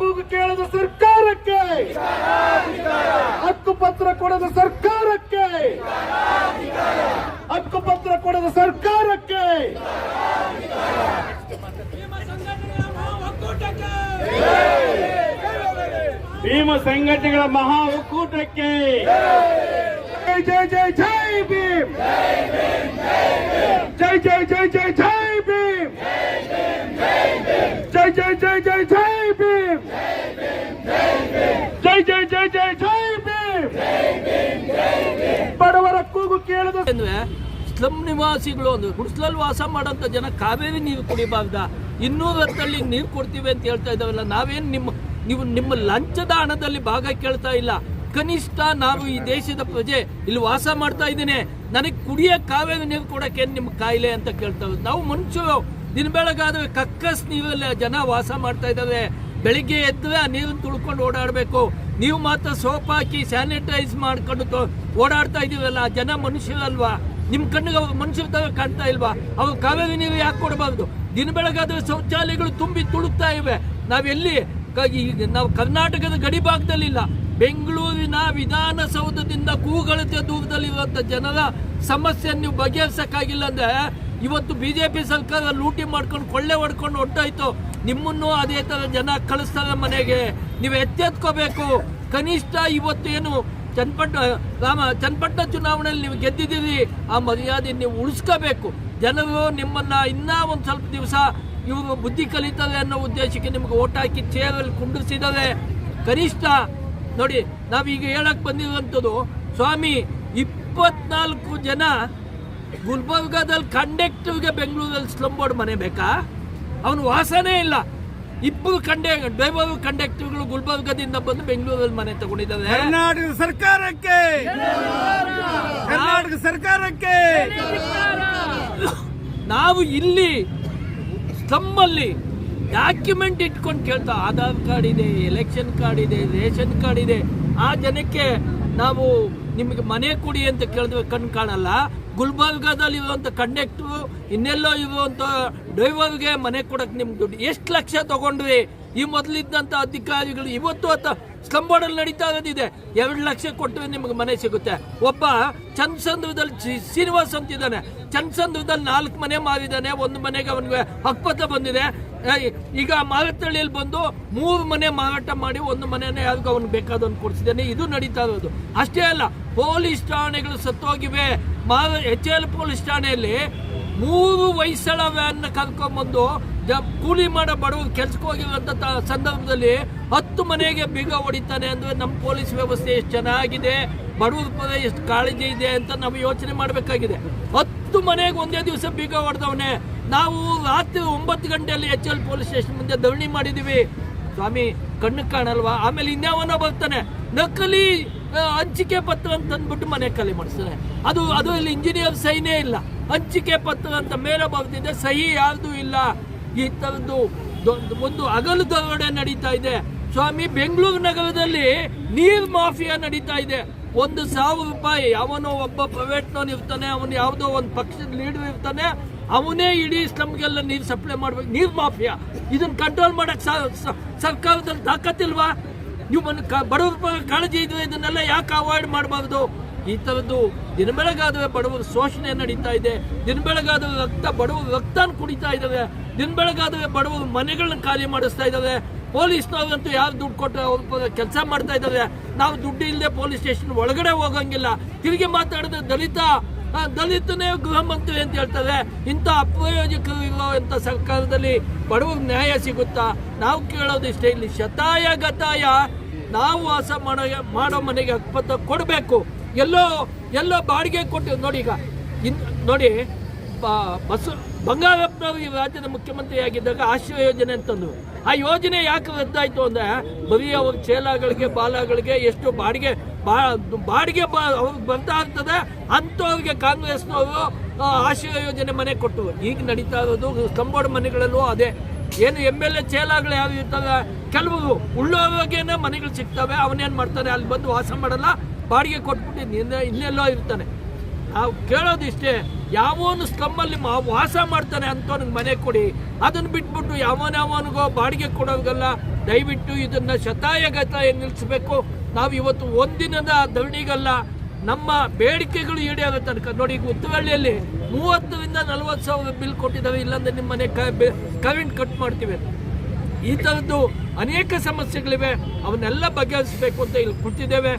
ಕೂಗು ಕೇಳದ ಸರ್ಕಾರಕ್ಕೆ. ಹಕ್ಕುಪತ್ರ ಕೊಡದ ಸರ್ಕಾರಕ್ಕೆ. ಹಕ್ಕುಪತ್ರ ಕೊಡದ ಸರ್ಕಾರಕ್ಕೆ. ಭೀಮ ಸಂಘಟನೆಗಳ ಮಹಾ ಒಕ್ಕೂಟಕ್ಕೆ. ಜೈ ಜೈ ಜೈ ಜೈ ಭೀಮ್. ಜೈ ಜೈ ಜೈ ಜೈ ಜೈ ಭೀಮ್. ಜೈ ಜೈ ಜೈ ಜೈ ಜೈ ಜೈ ಜೈ ಬಡವರ ಕೂಗು ಕೇಳದ ಸ್ಲಮ್ ನಿವಾಸಿಗಳು ಒಂದು ಗುಡ್ಸ್ಲಲ್ಲಿ ವಾಸ ಮಾಡೋಂಥ ಜನ ಕಾವೇರಿ ನೀರು ಕುಡಿಬಾರ್ದ. ಇನ್ನೂರ ಹತ್ತಳ್ಳಿಗೆ ನೀರು ಕೊಡ್ತೀವಿ ಅಂತ ಹೇಳ್ತಾ ಇದ್ದಾವಲ್ಲ ನಾವೇನು ನಿಮ್ಮ ನೀವು ನಿಮ್ಮ ಲಂಚದ ಹಣದಲ್ಲಿ ಭಾಗ ಕೇಳ್ತಾ ಇಲ್ಲ. ಕನಿಷ್ಠ ನಾವು ಈ ದೇಶದ ಪ್ರಜೆ, ಇಲ್ಲಿ ವಾಸ ಮಾಡ್ತಾ ಇದ್ದೀನಿ. ನನಗೆ ಕುಡಿಯ ಕಾವೇರಿ ನೀರು ಕೊಡಕ್ಕೆ ನಿಮ್ಮ ಕಾಯಿಲೆ ಅಂತ ಕೇಳ್ತಾ. ನಾವು ಮನುಷ್ಯರು ದಿನ ಬೆಳಗಾದ್ರೆ ಕಕ್ಕಸ್ ನೀರಲ್ಲಿ ಜನ ವಾಸ ಮಾಡ್ತಾ ಇದ್ದಾರೆ. ಬೆಳಿಗ್ಗೆ ಎದ್ದು ಆ ನೀರನ್ನು ತುಳ್ಕೊಂಡು ಓಡಾಡಬೇಕು. ನೀವು ಮಾತ್ರ ಸೋಪ್ ಹಾಕಿ ಸ್ಯಾನಿಟೈಸ್ ಮಾಡ್ಕೊಂಡು ಓಡಾಡ್ತಾ ಇದೀವಲ್ಲ, ಜನ ಮನುಷ್ಯರಲ್ವಾ? ನಿಮ್ಮ ಕಣ್ಣಿಗೆ ಅವ್ರು ಮನುಷ್ಯರ ತರ ಕಾಣ್ತಾ ಇಲ್ವಾ? ಅವ್ರು ಕಾವೇರಿ ನೀರು ಯಾಕೆ ಕೊಡಬಾರ್ದು? ದಿನ ಬೆಳಗಾದ್ರೆ ಶೌಚಾಲಯಗಳು ತುಂಬಿ ತುಳುಕ್ತಾ ಇವೆ. ನಾವೆಲ್ಲಿ ನಾವು ಕರ್ನಾಟಕದ ಗಡಿ ಭಾಗದಲ್ಲಿಲ್ಲ. ಬೆಂಗಳೂರಿನ ವಿಧಾನಸೌಧದಿಂದ ಕೂಗಳತೆ ದೂರದಲ್ಲಿರುವಂಥ ಜನರ ಸಮಸ್ಯೆ ನೀವು ಬಗೆಹರಿಸೋಕ್ಕಾಗಿಲ್ಲ ಅಂದ್ರೆ ಇವತ್ತು ಬಿಜೆಪಿ ಸರ್ಕಾರ ಲೂಟಿ ಮಾಡ್ಕೊಂಡು ಕೊಳ್ಳೆ ಹೊಡ್ಕೊಂಡು ಹೊಟ್ಟೋಯ್ತು ನಿಮ್ಮನ್ನು ಅದೇ ಥರ ಜನ ಕಳಿಸ್ತಾರೆ ಮನೆಗೆ. ನೀವು ಎತ್ತೆತ್ಕೋಬೇಕು. ಕನಿಷ್ಠ ಇವತ್ತು ಏನು ಚನ್ನಪಟ್ಟ, ರಾಮ, ಚನ್ನಪಟ್ಟ ಚುನಾವಣೆಯಲ್ಲಿ ನೀವು ಗೆದ್ದಿದ್ದೀರಿ. ಆ ಮರ್ಯಾದೆ ನೀವು ಉಳಿಸ್ಕೋಬೇಕು. ಜನರು ನಿಮ್ಮನ್ನು ಇನ್ನೂ ಒಂದು ಸ್ವಲ್ಪ ದಿವಸ ಇವರು ಬುದ್ಧಿ ಕಲಿತಾರೆ ಅನ್ನೋ ಉದ್ದೇಶಕ್ಕೆ ನಿಮ್ಗೆ ಓಟ್ ಹಾಕಿ ಚೇರಲ್ಲಿ ಕುಂಡಿಸಿದ್ದಾರೆ ಕನಿಷ್ಠ, ನೋಡಿ, ನಾವೀಗ ಹೇಳಕ್ಕೆ ಬಂದಿರುವಂಥದ್ದು ಸ್ವಾಮಿ, ಇಪ್ಪತ್ನಾಲ್ಕು ಜನ ಗುಲ್ಬರ್ಗಾದಲ್ಲಿ ಕಂಡಕ್ಟರ್ಗೆ ಬೆಂಗಳೂರಲ್ಲಿ ಸ್ಲಂಬೋರ್ಡ್ ಮನೆ ಬೇಕಾ? ಅವನು ವಾಸನೇ ಇಲ್ಲ. ಇಬ್ಬರು ಕಂಡೆ ಡ್ರೈವರ್ ಕಂಡಕ್ಟರ್ಗಳು ಗುಲ್ಬರ್ಗದಿಂದ ಬಂದು ಬೆಂಗಳೂರಲ್ಲಿ ಮನೆ ತಗೊಂಡಿದ್ದಾರೆ. ಕರ್ನಾಟಕ ಸರ್ಕಾರಕ್ಕೆ! ಕರ್ನಾಟಕ ಸರ್ಕಾರಕ್ಕೆ! ನಾವು ಇಲ್ಲಿ ತಮ್ಮಲ್ಲಿ ಡಾಕ್ಯುಮೆಂಟ್ ಇಟ್ಕೊಂಡು ಕೇಳ್ತಾ ಆಧಾರ್ ಕಾರ್ಡ್ ಇದೆ ಎಲೆಕ್ಷನ್ ಕಾರ್ಡ್ ಇದೆ ರೇಷನ್ ಕಾರ್ಡ್ ಇದೆ. ಆ ಜನಕ್ಕೆ ನಾವು ನಿಮಗೆ ಮನೆ ಕೊಡಿ ಅಂತ ಕೇಳಿದ್ರೆ ಕಣ್ಣು ಕಾಣಲ್ಲ. ಗುಲ್ಬರ್ಗಾದಲ್ಲಿ ಇರುವಂಥ ಕಂಡಕ್ಟ್ರು ಇನ್ನೆಲ್ಲೋ ಇರುವಂಥ ಡ್ರೈವರ್ಗೆ ಮನೆ ಕೊಡಕ್ ನಿಮ್ಗೆ ದುಡ್ಡು. ಎಷ್ಟು ಲಕ್ಷ ತಗೊಂಡ್ರಿ? ಈ ಮೊದಲಿದ್ದಂತ ಅಧಿಕಾರಿಗಳು ಇವತ್ತು ಅತ್ತ ಸ್ಲಂಬೋರ್ಡಲ್ಲಿ ನಡೀತಾ ಇರೋದಿದೆ. ಎರಡು ಲಕ್ಷ ಕೊಟ್ಟರೆ ನಿಮಗೆ ಮನೆ ಸಿಗುತ್ತೆ. ಒಬ್ಬ ಚಂದ್ರಸಂದ್ರದಲ್ಲಿ ಶ್ರೀ- ಶ್ರೀನಿವಾಸ್ ಅಂತಿದ್ದಾನೆ. ಚಂದ್ರಸಂದ್ರದಲ್ಲಿ ನಾಲ್ಕು ಮನೆ ಮಾರಿದ್ದಾನೆ. ಒಂದು ಮನೆಗೆ ಅವನಿಗೆ ಹಕ್ಕು ಬಂದಿದೆ. ಈಗ ಮಾರತಳ್ಳಿಯಲ್ಲಿ ಬಂದು ಮೂರು ಮನೆ ಮಾರಾಟ ಮಾಡಿ ಒಂದು ಮನೆಯನ್ನು ಯಾರಿಗೂ ಅವನು ಬೇಕಾದವನು ಕೊಡಿಸಿದ್ದಾನೆ. ಇದು ನಡೀತಾ ಇರೋದು. ಅಷ್ಟೇ ಅಲ್ಲ, ಪೊಲೀಸ್ ಠಾಣೆಗಳು ಸತ್ತೋಗಿವೆ. ಮಾರ, ಎಚ್ ಎಲ್ ಪೊಲೀಸ್ ಠಾಣೆಯಲ್ಲಿ ಮೂರು ವಯಸ್ಸಳ ವ್ಯಾನ್ ಕರ್ಕೊಂಡ್ಬಂದು ಜ- ಕೂಲಿ ಮಾಡೋ ಬಡವರು ಕೆಲ್ಸಕ್ಕೆ ಹೋಗಿರುವಂಥ ಸಂದರ್ಭದಲ್ಲಿ ಹತ್ತು ಮನೆಗೆ ಬೀಗ ಹೊಡಿತಾನೆ ಅಂದ್ರೆ ನಮ್ಮ ಪೊಲೀಸ್ ವ್ಯವಸ್ಥೆ ಎಷ್ಟು ಚೆನ್ನಾಗಿದೆ, ಬಡವ್ರ ಪರ ಎಷ್ಟು ಕಾಳಜಿ ಇದೆ ಅಂತ ನಾವು ಯೋಚನೆ ಮಾಡಬೇಕಾಗಿದೆ. ಹತ್ತು ಮನೆಗೆ ಒಂದೇ ದಿವಸ ಬೀಗ ಹೊಡೆದವನೆ ನಾವು ರಾತ್ರಿ ಒಂಬತ್ತು ಗಂಟೆಯಲ್ಲಿ ಎಚ್ ಎಲ್ ಪೊಲೀಸ್ ಸ್ಟೇಷನ್ ಮುಂದೆ ಧರಣಿ ಮಾಡಿದೀವಿ ಸ್ವಾಮಿ, ಕಣ್ಣು ಕಾಣಲ್ವಾ? ಆಮೇಲೆ ಇನ್ಯಾವನೋ ಬರ್ತಾನೆ. ನಕಲಿ ಹಂಚಿಕೆ ಪತ್ರ ಅಂತ ಅಂದ್ಬಿಟ್ಟು ಮನೆ ಖಾಲಿ ಮಾಡಿಸ್ತಾರೆ. ಅದು ಅದು ಇಲ್ಲಿ ಇಂಜಿನಿಯರ್ ಸೈನೇ ಇಲ್ಲ. ಹಂಚಿಕೆ ಪತ್ರ ಅಂತ ಮೇಲೆ ಬರ್ತಿದೆ ಸಹಿ ಯಾರ್ದು ಇಲ್ಲ. ಈ ಥರದ್ದು ಒಂದು ಅಗಲು ದರೋಡೆ ನಡೀತಾ ಇದೆ. ಸ್ವಾಮಿ, ಬೆಂಗಳೂರು ನಗರದಲ್ಲಿ ನೀರ್ ಮಾಫಿಯಾ ನಡೀತಾ ಇದೆ. ಒಂದು ಸಾವಿರ ರೂಪಾಯಿ, ಯಾವನೋ ಒಬ್ಬ ಪ್ರೈವೇಟ್ನವನು ಇರ್ತಾನೆ, ಅವನು ಯಾವುದೋ ಒಂದು ಪಕ್ಷದ ಲೀಡರ್ ಇರ್ತಾನೆ. ಅವನೇ ಇಡೀ ಸ್ಲಮ್ಗೆಲ್ಲ ನೀರು ಸಪ್ಲೈ ಮಾಡ್ಬೇಕು. ನೀರು ಮಾಫಿಯಾ. ಇದನ್ನ ಕಂಟ್ರೋಲ್ ಮಾಡಕ್ ಸ- ಸ- ಸರ್ಕಾರದಲ್ಲಿ ತಾಕತ್ತಿಲ್ವಾ? ನೀವು ಬಡವರ ಕಾಳಜಿ ಇದು, ಇದನ್ನೆಲ್ಲ ಯಾಕೆ ಅವಾಯ್ಡ್ ಮಾಡಬಾರ್ದು? ಈ ಥರದ್ದು ದಿನ ಬೆಳಗಾದ್ರೆ ಬಡವರ ಶೋಷಣೆ ನಡೀತಾ ಇದೆ. ದಿನ ಬೆಳಗಾದ್ರೆ ರಕ್ತ, ಬಡವರು ರಕ್ತನ ಕುಡಿತಾ ಇದಾವೆ. ದಿನ ಬೆಳಗಾದ್ರೆ ಬಡವರು ಮನೆಗಳನ್ನ ಖಾಲಿ ಮಾಡಿಸ್ತಾ ಇದಾವೆ. ಪೊಲೀಸ್ನವ್ರಂತೂ ಯಾರು ದುಡ್ಡು ಕೊಟ್ಟರೆ ಅವ್ರ ಕೆಲಸ ಮಾಡ್ತಾ ಇದ್ದಾರೆ ನಾವು ದುಡ್ಡು ಇಲ್ಲದೆ ಪೊಲೀಸ್ ಸ್ಟೇಷನ್ ಒಳಗಡೆ ಹೋಗಂಗಿಲ್ಲ. ತಿರುಗಿ ಮಾತಾಡಿದ್ರೆ ದಲಿತ ದಲಿತನೇ ಗೃಹ ಮಂತ್ರಿ ಅಂತ ಹೇಳ್ತಾರೆ ಇಂಥ ಅಪ್ರಯೋಜಕರು ಅಂತ ಸರ್ಕಾರದಲ್ಲಿ ಬಡವ್ರಿಗೆ ನ್ಯಾಯ ಸಿಗುತ್ತಾ? ನಾವು ಕೇಳೋದಿಷ್ಟೇ ಇಲ್ಲಿ ಶತಾಯ ಗತಾಯ ನಾವು ವಾಸ ಮಾಡೋ ಮಾಡೋ ಮನೆಗೆ ಹಕ್ಪತ್ರ ಕೊಡಬೇಕು. ಎಲ್ಲೋ ಎಲ್ಲೋ ಬಾಡಿಗೆ ಕೊಟ್ಟು, ನೋಡಿ ಈಗ, ಇನ್, ನೋಡಿ, ಬ- ಬಸವ ಬಂಗಾರಪ್ಪನವರು ಈ ರಾಜ್ಯದ ಮುಖ್ಯಮಂತ್ರಿ ಆಗಿದ್ದಾಗ ಆಶ್ರಯ ಯೋಜನೆ ಅಂತಂದು ಆ ಯೋಜನೆ ಯಾಕೆ ರದ್ದಾಯ್ತು ಅಂದ್ರೆ, ಬರೀ ಅವ್ರ ಚೇಲಾಗಳಿಗೆ, ಬಾಲಗಳಿಗೆ ಎಷ್ಟು ಬಾಡಿಗೆ ಬಾ- ಬಾಡಿಗೆ ಬ- ಅವ್ರಿಗೆ ಬರ್ತಾ ಇರ್ತದೆ ಅಂಥವ್ರಿಗೆ ಕಾಂಗ್ರೆಸ್ನವರು ಆಶ್ರಯ ಯೋಜನೆ ಮನೆ ಕೊಟ್ಟು. ಈಗ ನಡೀತಾ ಇರೋದು ಕಂಬೋಡ್ ಮನೆಗಳಲ್ಲೂ ಅದೇ. ಏನು ಎಂ ಎಲ್ ಎ ಚೇಲಾಗಳು ಯಾರು ಇರ್ತಾರೆ ಕೆಲವರು ಉಳ್ಳೋವಾಗೇನೆ ಮನೆಗಳು ಸಿಗ್ತವೆ, ಅವನೇನ್ ಮಾಡ್ತಾನೆ? ಅಲ್ಲಿ ಬಂದು ವಾಸ ಮಾಡಲ್ಲ, ಬಾಡಿಗೆ ಕೊಟ್ಬಿಟ್ಟು ಇನ್ನೆ- ಇನ್ನೆಲ್ಲೋ ಇರ್ತಾನೆ. ನಾವು ಕೇಳೋದಿಷ್ಟೇ, ಯಾವನು ಸ್ಲಮ್ಮಲ್ಲಿ ಮಾ, ವಾಸ ಮಾಡ್ತಾನೆ ಅಂಥವ್ನಿಗೆ ಮನೆ ಕೊಡಿ. ಅದನ್ನು ಬಿಟ್ಬಿಟ್ಟು ಯಾವನ ಯಾವನಿಗೋ ಬಾಡಿಗೆ ಕೊಡೋದಲ್ಲ ದಯವಿಟ್ಟು ಇದನ್ನ ಶತಾಯಗತ ನಿಲ್ಲಿಸಬೇಕು ನಾವು ಇವತ್ತು ಒಂದಿನದ ಧರಣಿಗಲ್ಲ, ನಮ್ಮ ಬೇಡಿಕೆಗಳು ಈಡೇರೋ ತನಕ ನೋಡಿ, ಈಗ ಉತ್ತವಳ್ಳಿಯಲ್ಲಿ ಮೂವತ್ತರಿಂದ ನಲವತ್ತು ಸಾವಿರ ಬಿಲ್ ಕೊಟ್ಟಿದ್ದಾವೆ, ಇಲ್ಲಾಂದ್ರೆ ನಿಮ್ಮ ಮನೆ ಕರೆಂಟ್ ಕಟ್ ಮಾಡ್ತೀವಿ. ಈ ಥರದ್ದು ಅನೇಕ ಸಮಸ್ಯೆಗಳಿವೆ, ಅವನ್ನೆಲ್ಲ ಬಗೆಹರಿಸಬೇಕು ಅಂತ ಇಲ್ಲಿ ಕೊಟ್ಟಿದ್ದೇವೆ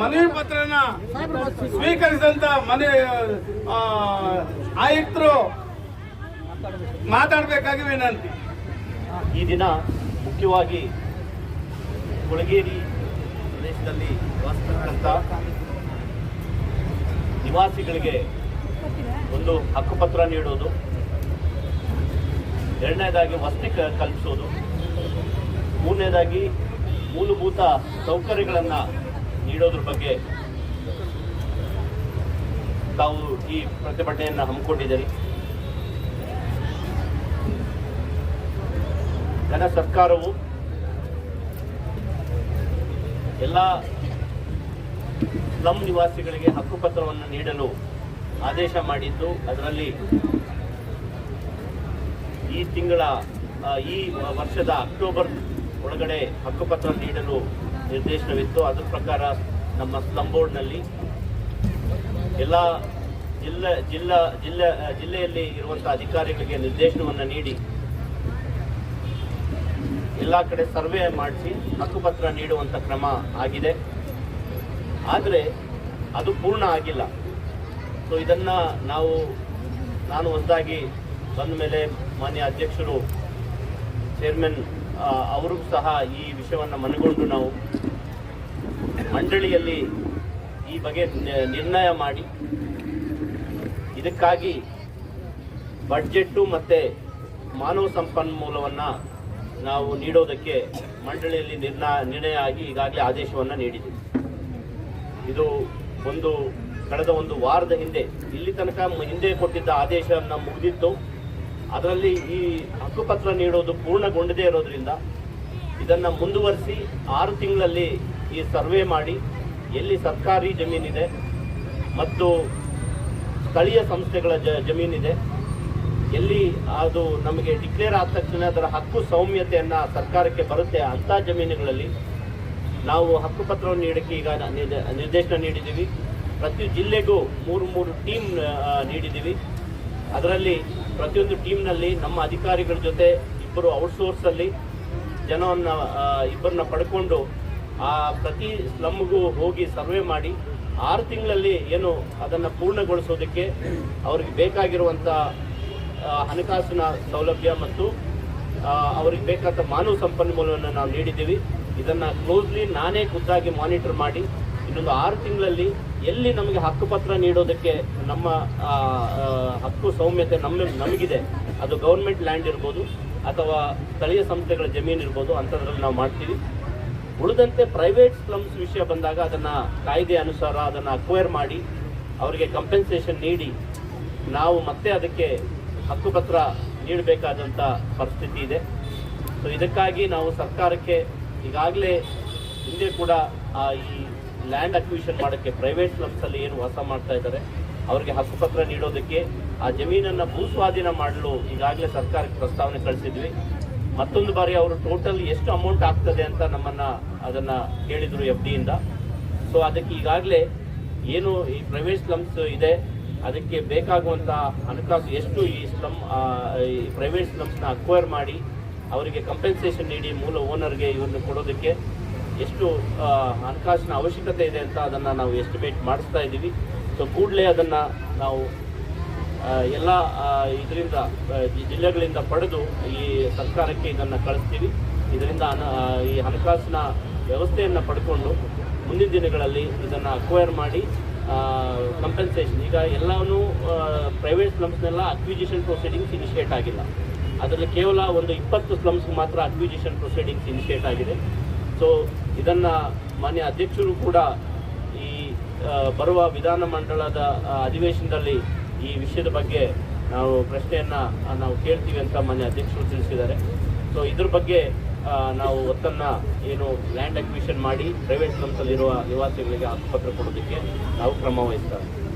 ಮನವಿ ಪತ್ರನ ಸ್ವೀಕರಿಸಿದಂತ ಮನೆ ಆಯುಕ್ತರು ಮಾತಾಡಬೇಕಾಗಿ ವಿನಂತಿ. ಈ ದಿನ ಮುಖ್ಯವಾಗಿ ಕೊಳಗೇರಿ ಪ್ರದೇಶದಲ್ಲಿ ವಾಸಿಸ್ತಕ್ಕಂಥ ನಿವಾಸಿಗಳಿಗೆ ಒಂದು ಹಕ್ಕುಪತ್ರ ನೀಡೋದು, ಎರಡನೇದಾಗಿ ವಸತಿ ಕಲ್ಪಿಸೋದು, ಮೂರನೇದಾಗಿ ಮೂಲಭೂತ ಸೌಕರ್ಯಗಳನ್ನು ನೀಡೋದ್ರ ಬಗ್ಗೆ ತಾವು ಈ ಪ್ರತಿಭಟನೆಯನ್ನು ಹಮ್ಮಿಕೊಂಡಿದ್ದೀರಿ. ಘನ ಸರ್ಕಾರವು ಎಲ್ಲ ಸ್ಲಂ ನಿವಾಸಿಗಳಿಗೆ ಹಕ್ಕುಪತ್ರವನ್ನು ನೀಡಲು ಆದೇಶ ಮಾಡಿದ್ದು. ಅದರಲ್ಲಿ ಈ ತಿಂಗಳ ಈ ವರ್ಷದ ಅಕ್ಟೋಬರ್ ಒಳಗಡೆ ಹಕ್ಕುಪತ್ರ ನೀಡಲು ನಿರ್ದೇಶನವಿತ್ತು. ಅದರ ಪ್ರಕಾರ ನಮ್ಮ ಸ್ಲಂ ಬೋರ್ಡ್ನಲ್ಲಿ ಎಲ್ಲ ಜಿಲ್ಲಾ ಜಿಲ್ಲಾ, ಜಿಲ್ಲೆ, ಜಿಲ್ಲೆಯಲ್ಲಿ ಇರುವಂಥ ಅಧಿಕಾರಿಗಳಿಗೆ ನಿರ್ದೇಶನವನ್ನು ನೀಡಿ ಎಲ್ಲ ಕಡೆ ಸರ್ವೆ ಮಾಡಿಸಿ ಹಕ್ಕುಪತ್ರ ನೀಡುವಂಥ ಕ್ರಮ ಆಗಿದೆ. ಆದರೆ ಅದು ಪೂರ್ಣ ಆಗಿಲ್ಲ. ಸೊ ಇದನ್ನು ನಾವು, ನಾನು ಹೊಸದಾಗಿ ಬಂದ ಮೇಲೆ ಮಾನ್ಯ ಅಧ್ಯಕ್ಷರು ಚೇರ್ಮನ್ ಅವರು ಸಹ ಈ ವಿಷಯವನ್ನು ಮನಗೊಂಡು ನಾವು ಮಂಡಳಿಯಲ್ಲಿ ಈ ಬಗ್ಗೆ ನಿರ್ಣಯ ಮಾಡಿ, ಇದಕ್ಕಾಗಿ ಬಡ್ಜೆಟ್ಟು ಮತ್ತು ಮಾನವ ಸಂಪನ್ಮೂಲವನ್ನು ನಾವು ನೀಡೋದಕ್ಕೆ ಮಂಡಳಿಯಲ್ಲಿ ನಿರ್ಣಯ ನಿರ್ಣಯ ಆಗಿ ಈಗಾಗಲೇ ಆದೇಶವನ್ನು ನೀಡಿದ್ದೀವಿ. ಇದು ಒಂದು, ಕಳೆದ ಒಂದು ವಾರದ ಹಿಂದೆ, ಇಲ್ಲಿ ತನಕ ಹಿಂದೆ ಕೊಟ್ಟಿದ್ದ ಆದೇಶವನ್ನು ಮುಗಿದಿತ್ತು. ಅದರಲ್ಲಿ ಈ ಹಕ್ಕುಪತ್ರ ನೀಡೋದು ಪೂರ್ಣಗೊಂಡದೇ ಇರೋದ್ರಿಂದ ಇದನ್ನು ಮುಂದುವರಿಸಿ ಆರು ತಿಂಗಳಲ್ಲಿ ಈ ಸರ್ವೆ ಮಾಡಿ, ಎಲ್ಲಿ ಸರ್ಕಾರಿ ಜಮೀನಿದೆ ಮತ್ತು ಸ್ಥಳೀಯ ಸಂಸ್ಥೆಗಳ ಜ, ಜಮೀನಿದೆ. ಎಲ್ಲಿ ಅದು ನಮಗೆ ಡಿಕ್ಲೇರ್ ಆದ ತಕ್ಷಣ ಅದರ ಹಕ್ಕು ಸೌಮ್ಯತೆಯನ್ನು ಸರ್ಕಾರಕ್ಕೆ ಬರುತ್ತೆ ಅಂಥ ಜಮೀನುಗಳಲ್ಲಿ ನಾವು ಹಕ್ಕುಪತ್ರವನ್ನು ನೀಡಕ್ಕೆ ಈಗ ನಿರ್ದೇಶನ ನೀಡಿದ್ದೀವಿ. ಪ್ರತಿ ಜಿಲ್ಲೆಗೂ ಮೂರು ಮೂರು ಟೀಮ್ ನೀಡಿದ್ದೀವಿ. ಅದರಲ್ಲಿ ಪ್ರತಿಯೊಂದು ಟೀಮ್ನಲ್ಲಿ ನಮ್ಮ ಅಧಿಕಾರಿಗಳ ಜೊತೆ ಇಬ್ಬರು ಔಟ್ಸೋರ್ಸಲ್ಲಿ ಜನವನ್ನು ಇಬ್ಬರನ್ನ ಪಡ್ಕೊಂಡು ಆ ಪ್ರತಿ ಸ್ಲಮ್ಗೂ ಹೋಗಿ ಸರ್ವೆ ಮಾಡಿ ಆರು ತಿಂಗಳಲ್ಲಿ ಏನು ಅದನ್ನು ಪೂರ್ಣಗೊಳಿಸೋದಕ್ಕೆ ಅವ್ರಿಗೆ ಬೇಕಾಗಿರುವಂಥ ಹಣಕಾಸಿನ ಸೌಲಭ್ಯ ಮತ್ತು ಅವ್ರಿಗೆ ಬೇಕಾದ ಮಾನವ ಸಂಪನ್ಮೂಲವನ್ನು ನಾವು ನೀಡಿದ್ದೀವಿ. ಇದನ್ನು ಕ್ಲೋಸ್ಲಿ ನಾನೇ ಖುದ್ದಾಗಿ ಮಾನಿಟರ್ ಮಾಡಿ, ಇನ್ನೊಂದು ಆರು ತಿಂಗಳಲ್ಲಿ ಎಲ್ಲಿ ನಮಗೆ ಹಕ್ಕುಪತ್ರ ನೀಡೋದಕ್ಕೆ ನಮ್ಮ ಹಕ್ಕು ಸೌಮ್ಯತೆ ನಮ್ಮ, ನಮಗಿದೆ, ಅದು ಗೌರ್ಮೆಂಟ್ ಲ್ಯಾಂಡ್ ಇರ್ಬೋದು, ಅಥವಾ ಸ್ಥಳೀಯ ಸಂಸ್ಥೆಗಳ ಜಮೀನು ಇರ್ಬೋದು ಅಂಥದ್ರಲ್ಲಿ ನಾವು ಮಾಡ್ತೀವಿ. ಉಳಿದಂತೆ ಪ್ರೈವೇಟ್ ಸ್ಲಮ್ಸ್ ವಿಷಯ ಬಂದಾಗ ಅದನ್ನು ಕಾಯ್ದೆ ಅನುಸಾರ ಅದನ್ನು ಅಕ್ವೈರ್ ಮಾಡಿ, ಅವರಿಗೆ ಕಂಪೆನ್ಸೇಷನ್ ನೀಡಿ, ನಾವು ಮತ್ತೆ ಅದಕ್ಕೆ ಹಕ್ಕುಪತ್ರ ನೀಡಬೇಕಾದಂಥ ಪರಿಸ್ಥಿತಿ ಇದೆ. ಸೊ ಇದಕ್ಕಾಗಿ ನಾವು ಸರ್ಕಾರಕ್ಕೆ ಈಗಾಗಲೇ ಹಿಂದೆ ಕೂಡ ಈ ಲ್ಯಾಂಡ್ ಅಕ್ವಿಷನ್ ಮಾಡೋಕ್ಕೆ ಪ್ರೈವೇಟ್ ಸ್ಲಮ್ಸಲ್ಲಿ ಏನು ವಾಸ ಮಾಡ್ತಾ ಇದ್ದಾರೆ. ಅವರಿಗೆ ಹಕ್ಕುಪತ್ರ ನೀಡೋದಕ್ಕೆ ಆ ಜಮೀನನ್ನು ಭೂಸ್ವಾಧೀನ ಮಾಡಲು ಈಗಾಗಲೇ ಸರ್ಕಾರಕ್ಕೆ ಪ್ರಸ್ತಾವನೆ ಕಳಿಸಿದ್ವಿ. ಮತ್ತೊಂದು ಬಾರಿ ಅವರು ಟೋಟಲ್ ಎಷ್ಟು ಅಮೌಂಟ್ ಆಗ್ತದೆ ಅಂತ ನಮ್ಮನ್ನು ಅದನ್ನು ಕೇಳಿದರು ಎಫ್ ಡಿಯಿಂದ ಸೊ ಅದಕ್ಕೆ ಈಗಾಗಲೇ ಏನು ಈ ಪ್ರೈವೇಟ್ ಸ್ಲಮ್ಸ್ ಇದೆ ಅದಕ್ಕೆ ಬೇಕಾಗುವಂಥ ಹಣಕಾಸು ಎಷ್ಟು ಈ ಸ್ಲಮ್ ಈ ಪ್ರೈವೇಟ್ ಸ್ಲಮ್ಸ್ನ ಅಕ್ವೈರ್ ಮಾಡಿ ಅವರಿಗೆ ಕಂಪೆನ್ಸೇಷನ್ ನೀಡಿ ಮೂಲ ಓನರ್ಗೆ ಇವನ್ನು ಕೊಡೋದಕ್ಕೆ ಎಷ್ಟು ಹಣಕಾಸಿನ ಅವಶ್ಯಕತೆ ಇದೆ ಅಂತ ಅದನ್ನು ನಾವು ಎಸ್ಟಿಮೇಟ್ ಮಾಡಿಸ್ತಾ ಇದ್ದೀವಿ. ಸೊ ಕೂಡಲೇ ಅದನ್ನು ನಾವು ಎಲ್ಲ ಇದರಿಂದ ಜಿಲ್ಲೆಗಳಿಂದ ಪಡೆದು ಈ ಸರ್ಕಾರಕ್ಕೆ ಇದನ್ನು ಕಳಿಸ್ತೀವಿ. ಇದರಿಂದ ಈ ಹಣಕಾಸಿನ ವ್ಯವಸ್ಥೆಯನ್ನು ಪಡ್ಕೊಂಡು ಮುಂದಿನ ದಿನಗಳಲ್ಲಿ ಇದನ್ನು ಅಕ್ವೈರ್ ಮಾಡಿ ಕಂಪೆನ್ಸೇಷನ್ ಈಗ ಎಲ್ಲವೂ ಪ್ರೈವೇಟ್ ಸ್ಲಮ್ಸ್ನೆಲ್ಲ ಅಕ್ವಿಜಿಷನ್ ಪ್ರೊಸೀಡಿಂಗ್ಸ್ ಇನಿಷಿಯೇಟ್ ಆಗಿಲ್ಲ. ಅದರಲ್ಲಿ ಕೇವಲ ಒಂದು ಇಪ್ಪತ್ತು ಸ್ಲಮ್ಸ್ ಮಾತ್ರ ಅಕ್ವಿಜಿಷನ್ ಪ್ರೊಸೀಡಿಂಗ್ಸ್ ಇನಿಷಿಯೇಟ್ ಆಗಿದೆ. ಸೊ ಇದನ್ನು ಮಾನ್ಯ ಅಧ್ಯಕ್ಷರು ಕೂಡ ಈ ಬರುವ ವಿಧಾನಮಂಡಲದ ಅಧಿವೇಶನದಲ್ಲಿ ಈ ವಿಷಯದ ಬಗ್ಗೆ ನಾವು ಪ್ರಶ್ನೆಯನ್ನು ನಾವು ಕೇಳ್ತೀವಿ ಅಂತ ಮಾನ್ಯ ಅಧ್ಯಕ್ಷರು ತಿಳಿಸಿದ್ದಾರೆ. ಸೊ ಇದ್ರ ಬಗ್ಗೆ ನಾವು ಒತ್ತನ್ನ ಏನು ಲ್ಯಾಂಡ್ ಅಕ್ವಿಷನ್ ಮಾಡಿ ಪ್ರೈವೇಟ್ ಸ್ಲಮ್ಸಲ್ಲಿರುವ ನಿವಾಸಿಗಳಿಗೆ ಹಕ್ಕುಪತ್ರ ಕೊಡೋದಕ್ಕೆ ನಾವು ಕ್ರಮ ವಹಿಸ್ತಾರೆ